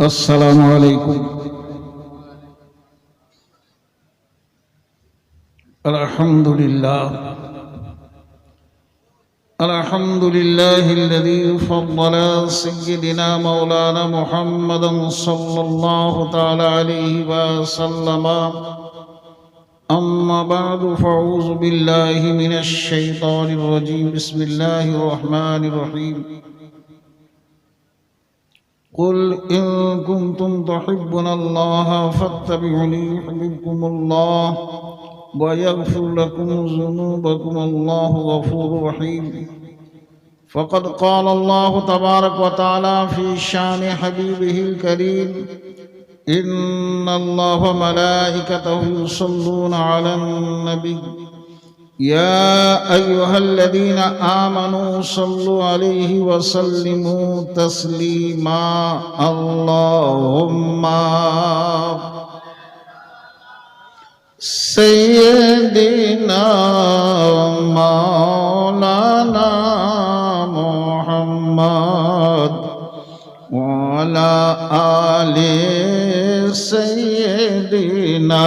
السلام عليكم. الحمد لله. الحمد لله الذي فضل سيدنا مولانا محمدا صلى الله تعالى عليه وسلم. أما بعد فأعوذ بالله من الشيطان الرجيم. بسم الله الرحمن الرحيم. قل إن كنتم تحبون الله فاتبعوني يحببكم الله ويغفر لكم ذنوبكم الله غفور رحيم فقد قال الله تبارك وتعالى في شان حبيبه الكريم إن الله ملائكته يصلون على النبي يا أيها الذين آمنوا صلوا عليه وسلموا تسليما. اللهم سيدنا مولانا محمد وعلى آل سيدنا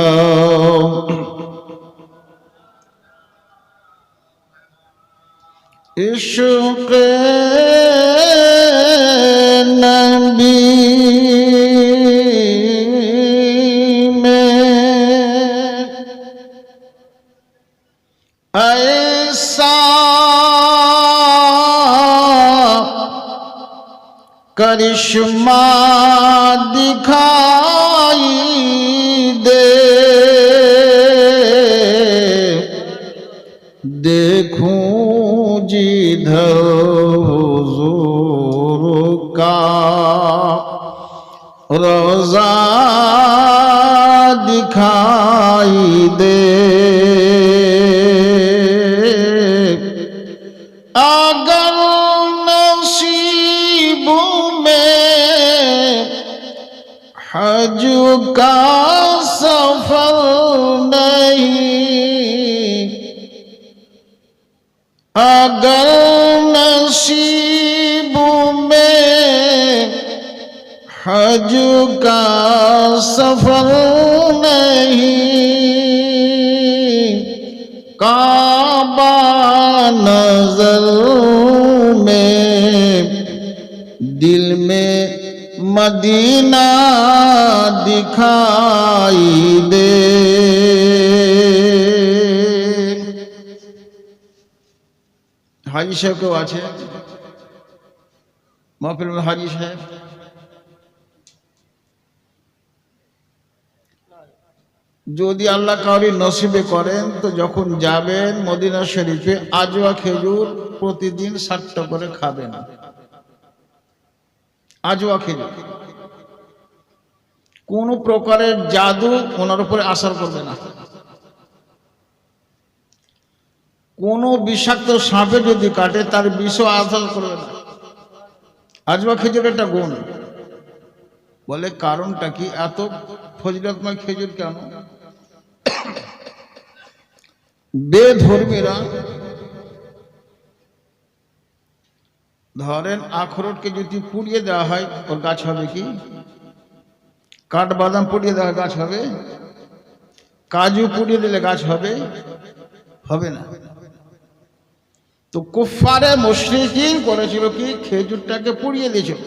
इश्क नबी में ऐसा करिश्मा अगर नसीब में हज का सफल नहीं काबा नजर में दिल में मदीना दिखाई दे হাজি সাহেব কেউ আছে। মাহফিল হাজি সাহেব। যদি আল্লাহ কাউরি নসিবে করেন, তো যখন যাবেন মদিনা শরীফে আজওয়া খেজুর প্রতিদিন ষাটটা করে খাবেন। আজওয়া খেজুর। কোন প্রকারের জাদু ওনার উপরে আসার করবে না। কোনো বিষাক্ত সাপে যদি কাটে, তার বিষ আসার করবে না। আজবা খেজুর একটা গুণ। বলে, কারণটা কি? এত ফজিলতময় খেজুর কেন? বেধর্মীরা ধরেন আখরোটকে যদি পুড়িয়ে দেওয়া হয়, ওর গাছ হবে কি? কাঠবাদাম পুড়িয়ে দেওয়া গাছ হবে? কাজু পুড়িয়ে দিলে গাছ হবে? হবে না। তো কুফারে মুশরিকিন করেছিল কি, খেজুরটাকে পুড়িয়ে দিয়েছিল।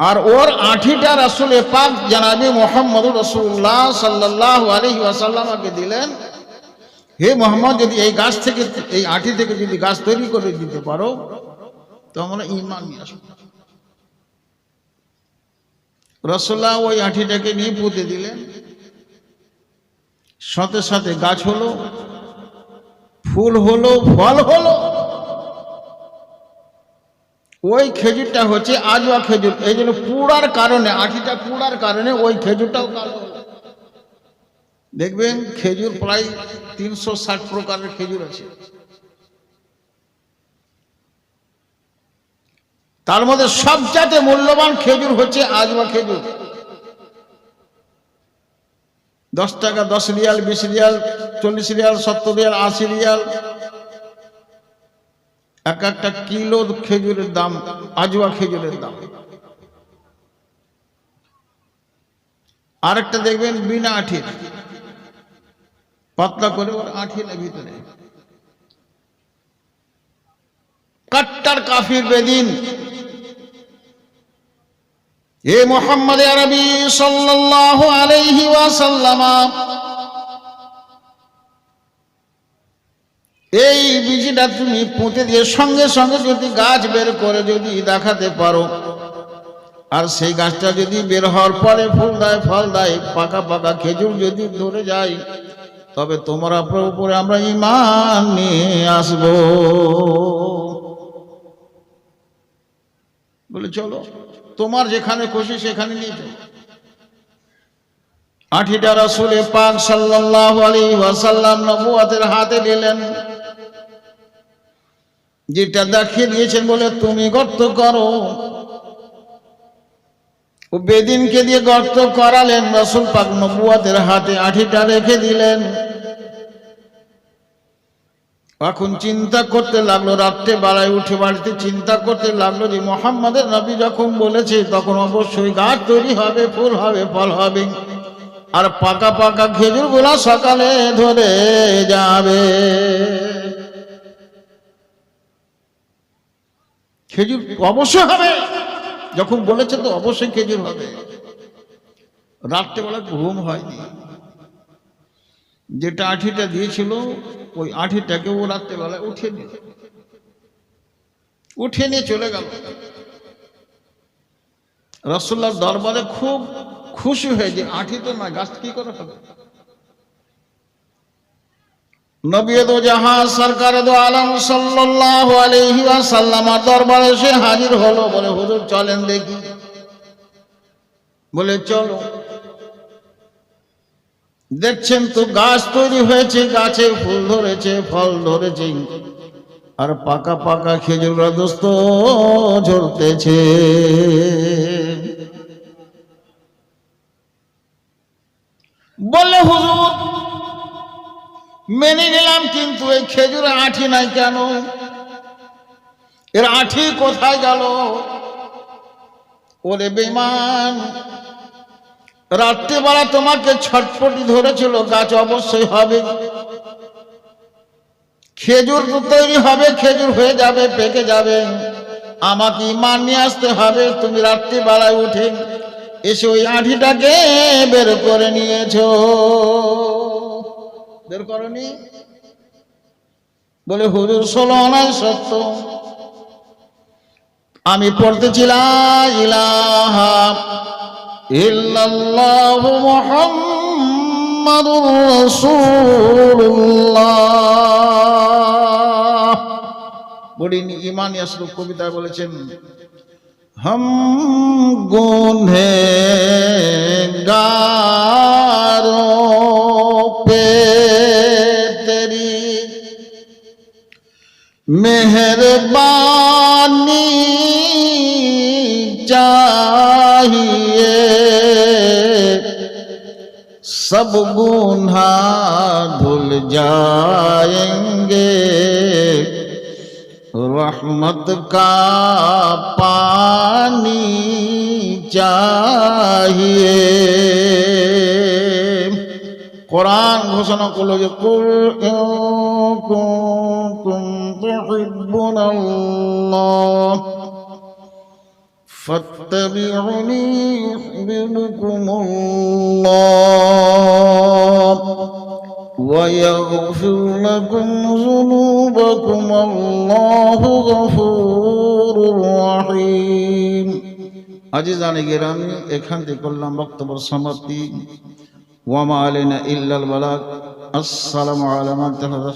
আর ওর আঠিটা রাসুল পাক জানাবি মোহাম্মদ রসুল্লাহ সাল্লাহ আলহি আসাল্লামকে দিলেন, হে মোহাম্মদ, যদি এই গাছ থেকে, এই আঠি থেকে যদি গাছ তৈরি করে দিতে পারো, তো আমরা ইমান নিয়ে আসব। রসোল্লাহ ওই আঠিটাকে নিয়ে পুঁতে দিলেন। সাথে সাথে গাছ হলো, ফুল হলো, ফল হলো। ওই খেজুরটা হচ্ছে আজওয়া খেজুর। এই জন্য পুড়ার কারণে আঠিটা পুড়ার কারণে ওই খেজুরটাও কালো দেখবেন খেজুর প্রায় তিনশো ষাট প্রকারের খেজুর আছে। তার মধ্যে সবচাইতে মূল্যবান খেজুর হচ্ছে আজওয়া খেজুর। দশ টাকা, দশ রিয়াল, বিশ রিয়াল, চল্লিশ রিয়াল, সত্তর রিয়াল, আশি রিয়াল। এক একটা কিলো খেজুরের দাম, আজুয়া খেজুরের দাম। আরেকটা দেখবেন বিনা আঠির। পাতলা করে ওর আঠি না ভিতরে। কাট্টার কাফির বেদিন। এ মোহাম্মদ আরবি সাল্লাল্লাহু আলাইহি ওয়াসাল্লামা, এই বীজটা তুমি পুঁতে দিয়ে সঙ্গে সঙ্গে যদি গাছ বের করে যদি দেখাতে পারো, আর সেই গাছটা যদি বের হওয়ার পরে ফুল দেয়, ফল দেয়, পাকা পাকা খেজুর যদি ধরে যায়, তবে তোমার আপনার উপরে আমরা ইমান নিয়ে আসব। বলে চলো। তোমার যেখানে খুশি সেখানে নিয়ে চলো আঠিটা রাসুলে পাক সাল্লাল্লাহু আলাইহি ওয়াসাল্লাম নবুয়াতের হাতে দিলেন। যেটা দেখিয়ে দিয়েছেন বলে তুমি গর্ত করো। ও বেদিনকে দিয়ে গর্ত করালেন, রসুল পাক নবুয়াতের হাতে আঠিটা রেখে দিলেন। এখন চিন্তা করতে লাগল, রাত্রে বেলায় উঠে বাড়িতে চিন্তা করতে লাগল যে মোহাম্মদের নবী যখন বলেছে, তখন অবশ্যই গাছ তৈরি হবে, ফুল হবে, ফল হবে। আর পাকা পাকা খেজুরগুলা সকালে ধরে যাবে। খেজুর অবশ্যই হবে। যখন বলেছে তো অবশ্যই খেজুর হবে। রাত্রেবেলা ঘুম হয়নি। যেটা আঠিটা দিয়েছিল ওই আঠিটাকে ও রাত্রেবেলায় উঠিয়ে নিল। উঠিয়ে নিয়ে চলে গেল। রসুল্লার দরবারে খুব খুশি হয়ে যে আঠি তো না গাছ কি করে হবে? দরবারে এসে হাজির হলো বলে, হুজুর, চলেন দেখি। বলে, চলো। দেখছেন তো গাছ তৈরি হয়েছে, গাছে ফুল ধরেছে, ফল ধরেছে। আর পাকা পাকা খেজুর দোস্ত ঝরতেছে। বললে, হুজুর, মেনে নিলাম, কিন্তু এই খেজুর আঠি নাই কেন? এর আঠি কোথায় গেল? ওরে বেমান রাত্রিবেলা তোমাকে ছটফটি ধরেছিল, গাছ অবশ্যই হবে। খেজুর তৈরি হবে, খেজুর হয়ে যাবে, পেকে যাবে। আমাকে ইমান নিয়ে আসতে হবে, তুমি রাত্রিবেলায় উঠে এসে ওই আঁঠিটাকে বের করে নিয়েছো। বের করনি? বলে, হুজুর ষোলো নয় সত্য। আমি পড়তেছিলাম ইলাহা ইল্লাল্লাহু মুহাম্মাদুর রাসূলুল্লাহ। বলিনি ইমান ইয়াসরুফ কবিতায় বলেছেন হম গুনে গারো পে মেহরবানী चाहिए सब गुना भूल जाएंगे रहमत का पानी चाहिए कुरान घोषणा को लोगे कुल तुम तुम तो فاتبعوني يحببكم الله ويغفر لكم ذنوبكم الله غفور رحيم আজিজানে গেরামি এখান থেকে করলাম বক্তব্য সমাপ্তি ওয়ামা আলাইনা ইল্লাল বালাগ আসসালামু আলাইকুম